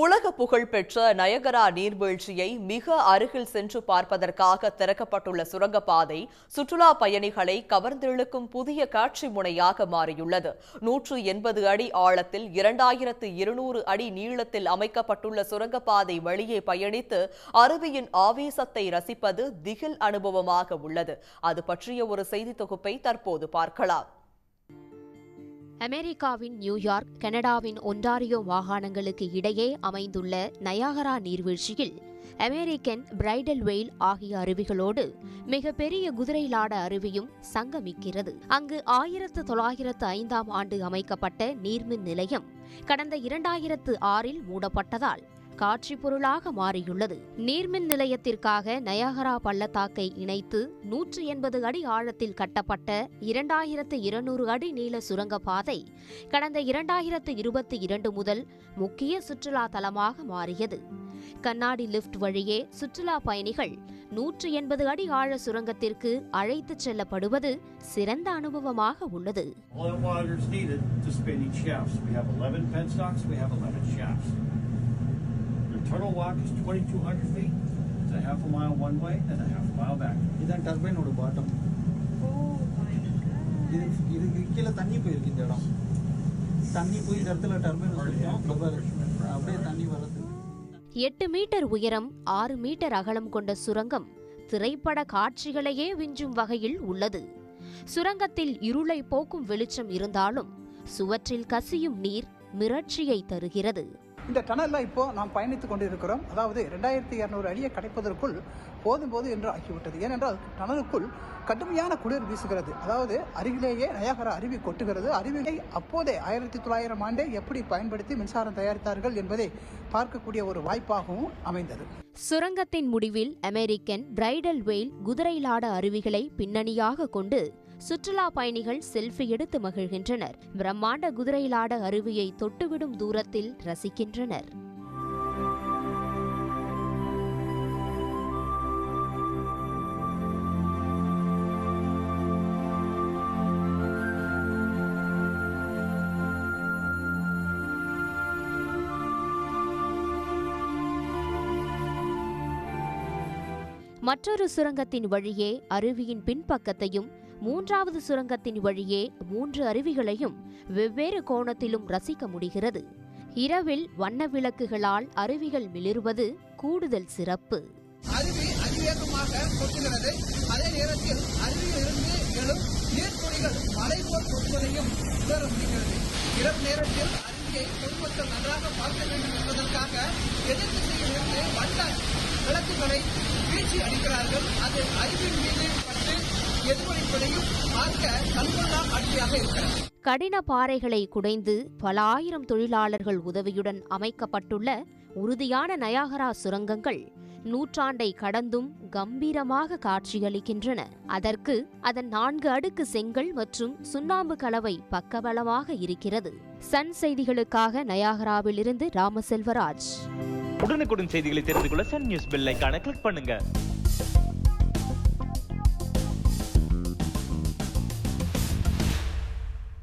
உலக புகழ்பெற்ற நயகரா நீர்வீழ்ச்சியை மிக அருகில் சென்று பார்ப்பதற்காக திறக்கப்பட்டுள்ள சுரங்கப்பாதை சுற்றுலா பயணிகளை கவர்ந்திழுக்கும் புதிய காட்சி முனையாக மாறியுள்ளது. நூற்று எண்பது அடி ஆழத்தில் இரண்டாயிரத்து இருநூறு அடி நீளத்தில் அமைக்கப்பட்டுள்ள சுரங்கப்பாதை வழியே பயணித்து அருவியின் ஆவேசத்தை ரசிப்பது திகில் அனுபவமாக உள்ளது. அது பற்றிய ஒரு செய்தி தொகுப்பை தற்போது பார்க்கலாம். அமெரிக்காவின் நியூயார்க் கனடாவின் ஒன்டாரியோ மாகாணங்களுக்கு இடையே அமைந்துள்ள நயாகரா நீர்வீழ்ச்சியில் அமெரிக்கன் பிரைடல் வெயில் ஆகிய அருவிகளோடு மிகப்பெரிய குதிரைலாட அருவியும் சங்கமிக்கிறது. அங்கு ஆயிரத்து தொள்ளாயிரத்து ஐந்தாம் ஆண்டு அமைக்கப்பட்ட நீர்மின் நிலையம் கடந்த இரண்டாயிரத்து ஆறில் மூடப்பட்டதால் காட்சி பொருளாக மாறியுள்ளது நீர்மின் நிலையத்திற்காக நயாகரா பள்ளத்தாக்கை இணைத்து நூற்று எண்பது அடி ஆழத்தில் கட்டப்பட்ட இரண்டாயிரத்து இருநூறு அடி நீள சுரங்கப்பாதை கடந்த இரண்டாயிரத்து இருபத்தி இரண்டு முதல் முக்கிய சுற்றுலா தலமாக மாறியது கண்ணாடி லிஃப்ட் வழியே சுற்றுலா பயணிகள் நூற்று எண்பது அடி ஆழ சுரங்கத்திற்கு அழைத்துச் செல்லப்படுவது சிறந்த அனுபவமாக உள்ளது water is needed to spin each shaft. We have 11 penstocks, we have 11 shafts. Turtle walk is 2,200 feet. It's a half a mile one way and a half a mile back. இதான் டர்பைனோட பாட்டம் இது இதுக்கு கீழே தண்ணி போயிருக்கு இந்த இடம். தண்ணி போய் இந்த இடத்துல டர்பைன் சுற்றும் அப்படியே தண்ணி வர்றது. எட்டு மீட்டர் உயரம் ஆறு மீட்டர் அகலம் கொண்ட சுரங்கம் திரைப்பட காட்சிகளையே விஞ்சும் வகையில் உள்ளது. சுரங்கத்தில் இருளை போக்கும் வெளிச்சம் இருந்தாலும் சுவற்றில் கசியும் நீர் மிரட்சியை தருகிறது. இந்த டனலில் இப்போது நாம் பயணித்துக் கொண்டிருக்கிறோம். அதாவது ரெண்டாயிரத்தி இரநூறு அடியை கிடைப்பதற்குள் போதும் போது என்று ஆகிவிட்டது. ஏனென்றால் டனலுக்குள் கடுமையான குளிர் வீசுகிறது. அதாவது அருகிலேயே நயாகர அருவி கொட்டுகிறது. அருவியை அப்போதே ஆயிரத்தி தொள்ளாயிரம் ஆண்டே எப்படி பயன்படுத்தி மின்சாரம் தயாரித்தார்கள் என்பதை பார்க்கக்கூடிய ஒரு வாய்ப்பாகவும் அமைந்தது. சுரங்கத்தின் முடிவில் அமெரிக்கன் பிரைடல் வெயில் குதிரைலாட அருவிகளை பின்னணியாக கொண்டு சுற்றுலா பயணிகள் செல்ஃபி எடுத்து மகிழ்கின்றனர். பிரம்மாண்ட குதிரையிலாட அருவியை தொட்டுவிடும் தூரத்தில் ரசிக்கின்றனர். மற்றொரு சுரங்கத்தின் வழியே அருவியின் பின்பக்கத்தையும் மூன்றாவது சுரங்கத்தின் வழியே மூன்று அருவிகளையும் வெவ்வேறு கோணத்திலும் ரசிக்க முடிகிறது. இரவில் வண்ண விளக்குகளால் அருவிகள் மிளிர்வது கூடுதல் சிறப்பு. அருவி அதிவேகமாக கொட்டுகிறது. அதே நேரத்தில் அருவியிலிருந்து எழும் நீர்த்துளிகள் மலை போல் கொட்டுவதையும் உணர முடிகிறது. இரவு நேரத்தில் அருவியை பொதுமக்கள் நன்றாக பார்க்க வேண்டும் என்பதற்காக எதிர் திசையிலிருந்து வண்ண விளக்குகளை வீழ்ச்சி அளிக்கிறார்கள் அது அருவியின் மீது எதிரொலிப்பதையும் பார்க்க கண்கொள்ளா காட்சியாக இருக்கிறது. கடின பாறைகளை குடைந்து பல ஆயிரம் தொழிலாளர்கள் உதவியுடன் அமைக்கப்பட்டுள்ள உறுதியான நயாகரா சுரங்கங்கள் நூற்றாண்டை கடந்தும் கம்பீரமாக காட்சியளிக்கின்றன. அதற்கு அதன் நான்கு அடுக்கு செங்கல் மற்றும் சுண்ணாம்பு கலவை பக்கபலமாக இருக்கிறது. சன் செய்திகளுக்காக நயாகராவிலிருந்து ராமசெல்வராஜ். உடனுக்குடன் செய்திகளை தெரிந்து கொள்ள சன் நியூஸ் பெல் கிளிக் பண்ணுங்க.